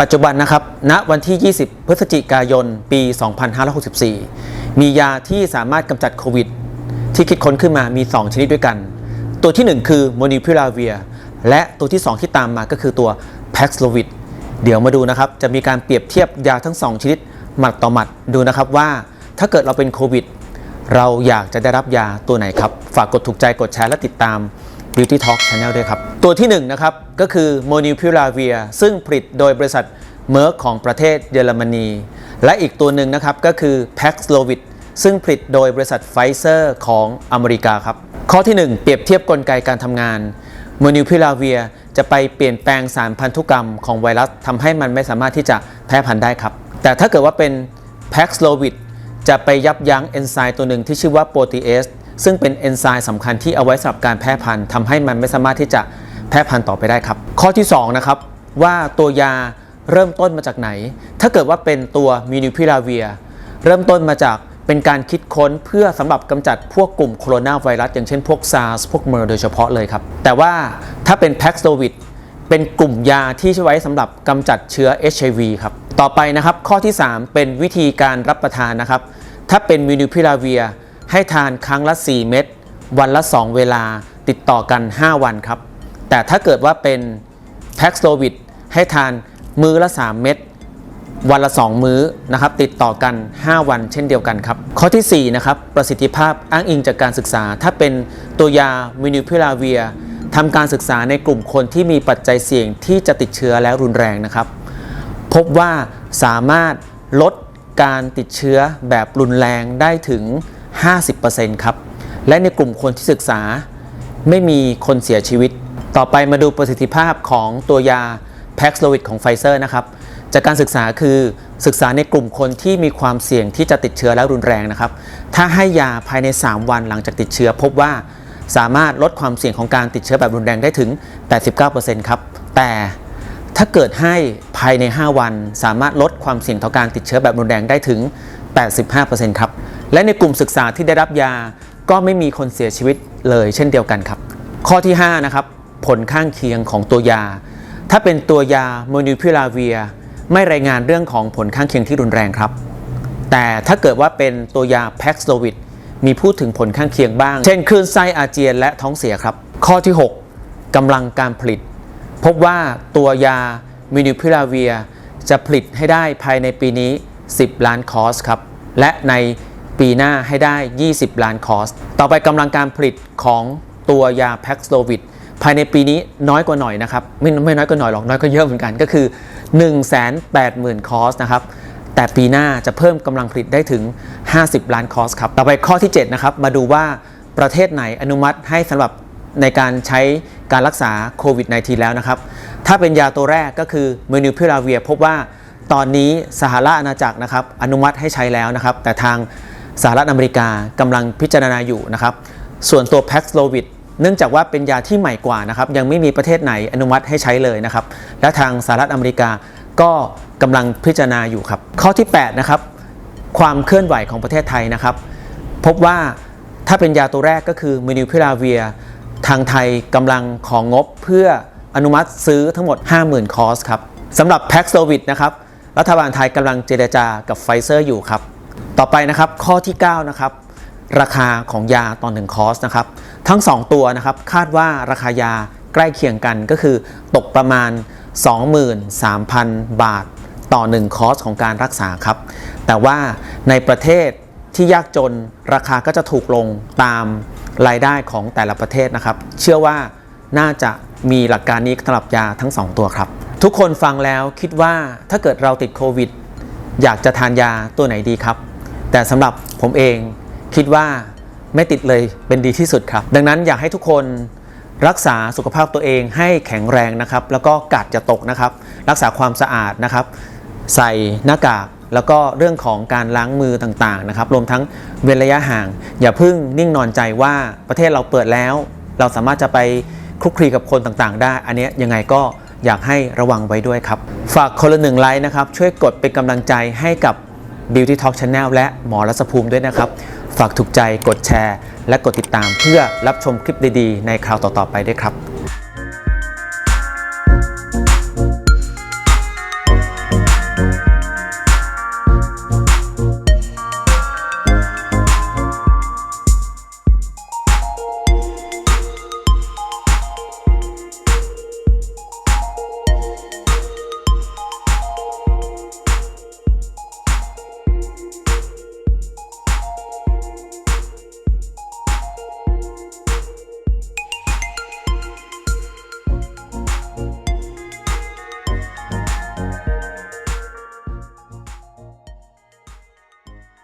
ปัจจุบันนะครับ ณ วันที่ 20 พฤศจิกายน ปี 2564 มียาที่สามารถกำจัดโควิด ที่คิดค้นขึ้นมามี 2 ชนิดด้วยกัน ตัวที่ 1 คือโมนิพิลาเวีย และตัวที่ 2 ที่ตามมาก็คือตัว Paxlovid เดี๋ยวมาดูนะครับ จะมีการเปรียบเทียบยาทั้ง 2 ชนิดหมัดต่อหมัดดูนะครับว่าถ้าเกิดเราเป็นโควิด เราอยากจะได้รับยาตัวไหนครับ ฝากกดถูกใจกดแชร์และติดตาม Beauty Talk Channel ด้วยครับ ตัวที่1นนะครับก็คือ m o n u p i r a v i r ซึ่งผลิตโดยบริษัทเมอร์ของประเทศเยอรมนี และอีกตัวหนึ่งนะครับก็คือ Paxlovid ซึ่งผลิตโดยบริษัทไฟเซอร์ของอเมริกาครับ ข้อที่ 1 เปรียบเทียบกลไกการทำงาน Molnupiravir จะไปเปลี่ยนแปลงสารพันธุกรรมของไวรัสทำให้มันไม่สามารถที่จะแพร่พันธุ์ได้ครับ แต่ถ้าเกิดว่าเป็น Paxlovid จะไปยับยั้งเอนไซม์ตัวหนึ่งที่ชื่อว่าโปรตีเอส ซึ่งเป็นเอนไซม์สำคัญที่เอาไว้สำหรับการแพร่พันธุ์ทำให้มันไม่สามารถที่จะแพร่พันธุ์ต่อไปได้ครับ ข้อที่2นะครับว่าตัวยาเริ่มต้นมาจากไหน ถ้าเกิดว่าเป็นตัวมินิพิลาเวีย เริ่มต้นมาจากเป็นการคิดค้นเพื่อสำหรับกำจัดพวกกลุ่มโคโรนาไวรัส อย่างเช่นพวก SARS พวกเมอร์โดยเฉพาะเลยครับ แต่ว่าถ้าเป็น Paxlovid เป็นกลุ่มยาที่ใช้ไว้สำหรับกำจัดเชื้อ HIV ครับ ต่อไปนะครับข้อที่ 3 เป็นวิธีการรับประทานนะครับ ถ้าเป็นมินิพิลาเวีย ให้ทานครั้งละ 4 เม็ดวันละ 2 เวลาติดต่อกัน 5 วันครับ แต่ถ้าเกิดว่าเป็น Paxlovid ให้ทานมื้อละ 3 เม็ดวันละ 2 มื้อนะครับติดต่อกัน 5 วันเช่นเดียวกันครับ ข้อทีสี่ 4 นะครับ ประสิทธิภาพอ้างอิงจากการศึกษา ถ้าเป็นตัวยามินิพิลาเวียทำการศึกษาในกลุ่มคนที่มีปัจจัยเสี่ยงที่จะติดเชื้อและรุนแรงนะครับ พบว่าสามารถลดการติดเชื้อแบบรุนแรงได้ถึง 50%ครับ และในกลุ่มคนที่ศึกษา ไม่มีคนเสียชีวิต ต่อไปมาดูประสิทธิภาพของตัวยา Paxlovid ของไฟเซอร์นะครับ จากการศึกษาคือศึกษาในกลุ่มคนที่มีความเสี่ยงที่จะติดเชื้อและรุนแรงนะครับ ถ้าให้ยาภายใน 3 วันหลังจากติดเชื้อพบว่าสามารถลดความเสี่ยงของการติดเชื้อแบบรุนแรงได้ถึง 89%ครับ แต่ถ้าเกิดให้ภายใน 5 วัน สามารถลดความเสี่ยงต่อการติดเชื้อแบบรุนแรงได้ถึง 85%ครับ และในกลุ่มศึกษาที่ได้รับยาก็ไม่มีคนเสียชีวิตเลยเช่นเดียวกันครับ ข้อที่5นะครับผลข้างเคียงของตัวยา ถ้าเป็นตัวยาโมนิพิลาเวียไม่รายงานเรื่องของผลข้างเคียงที่รุนแรงครับ แต่ถ้าเกิดว่าเป็นตัวยา Paxlovid มีพูดถึงผลข้างเคียงบ้าง เช่นคลื่นไส้อาเจียนและท้องเสียครับ ข้อที่ 6กำลังการผลิต พบว่าตัวยามินิพิลาเวียจะผลิตให้ได้ภายในปีนี้ 10 ล้านคอร์สครับ และใน ปีหน้าให้ได้ 20 ล้านคอร์สต่อไปกำลังการผลิตของตัวยา Paxlovid ภายในปีนี้น้อยกว่าหน่อยนะครับ ไม่ไม่น้อยกว่าหน่อยหรอกน้อยก็เยอะเหมือนกันก็คือ 180,000 คอร์สนะครับแต่ปีหน้าจะเพิ่มกำลังผลิตได้ถึง 50 ล้านคอร์สครับ ต่อไปข้อที่ 7 นะครับ มาดูว่าประเทศไหนอนุมัติให้สำหรับในการใช้การรักษาโควิด -19 แล้วนะครับ ถ้าเป็นยาตัวแรกก็คือเมนิพิลาเวียพบว่าตอนนี้สหรัฐอาณาจักรนะครับ อนุมัติให้ใช้แล้วนะครับ แต่ทาง สหรัฐอเมริกากำลังพิจารณาอยู่นะครับ ส่วนตัว Paxlovid เนื่องจากว่าเป็นยาที่ใหม่กว่านะครับ ยังไม่มีประเทศไหนอนุมัติให้ใช้เลยนะครับ และทางสหรัฐอเมริกาก็กำลังพิจารณาอยู่ครับ ข้อที่8นะครับความเคลื่อนไหวของประเทศไทยนะครับ พบว่าถ้าเป็นยาตัวแรกก็คือมินิพิลาเวีย ทางไทยกำลังของงบเพื่ออนุมัติซื้อทั้งหมด 50,000 คอร์สครับสำหรับ Paxlovid นะครับ รัฐบาลไทยกำลังเจรจากับไฟเซอร์อยู่ครับ ต่อไปนะครับข้อที่9นะครับราคาของยาต่อ1คอร์สนะครับทั้ง 2 ตัวนะครับคาดว่าราคายาใกล้เคียงกันก็คือตกประมาณ 23,000 บาทต่อ 1 คอร์สของการรักษาครับ แต่ว่าในประเทศที่ยากจนราคาก็จะถูกลงตามรายได้ของแต่ละประเทศนะครับ เชื่อว่าน่าจะมีหลักการนี้สำหรับยาทั้ง 2 ตัวครับ ทุกคนฟังแล้วคิดว่าถ้าเกิดเราติดโควิด อยากจะทานยาตัวไหนดีครับ แต่สำหรับผมเองคิดว่าไม่ติดเลยเป็นดีที่สุดครับ ดังนั้นอยากให้ทุกคนรักษาสุขภาพตัวเองให้แข็งแรงนะครับ แล้วก็กาดจะตกนะครับ รักษาความสะอาดนะครับ ใส่หน้ากากแล้วก็เรื่องของการล้างมือต่างๆนะครับ รวมทั้งเว้นระยะห่าง อย่าเพิ่งนิ่งนอนใจว่าประเทศเราเปิดแล้ว เราสามารถจะไปคลุกคลีกับคนต่างๆ ได้ อันนี้ยังไงก็อยากให้ระวังไว้ด้วยครับ ฝากคนละหนึ่งไลค์นะครับ ช่วยกดเป็นกำลังใจให้กับ Beauty Talk Channel และหมอรัศภูมิด้วยนะครับ ฝากถูกใจกดแชร์ และกดติดตามเพื่อรับชมคลิปดีๆ ในคราวต่อๆไปด้วยครับ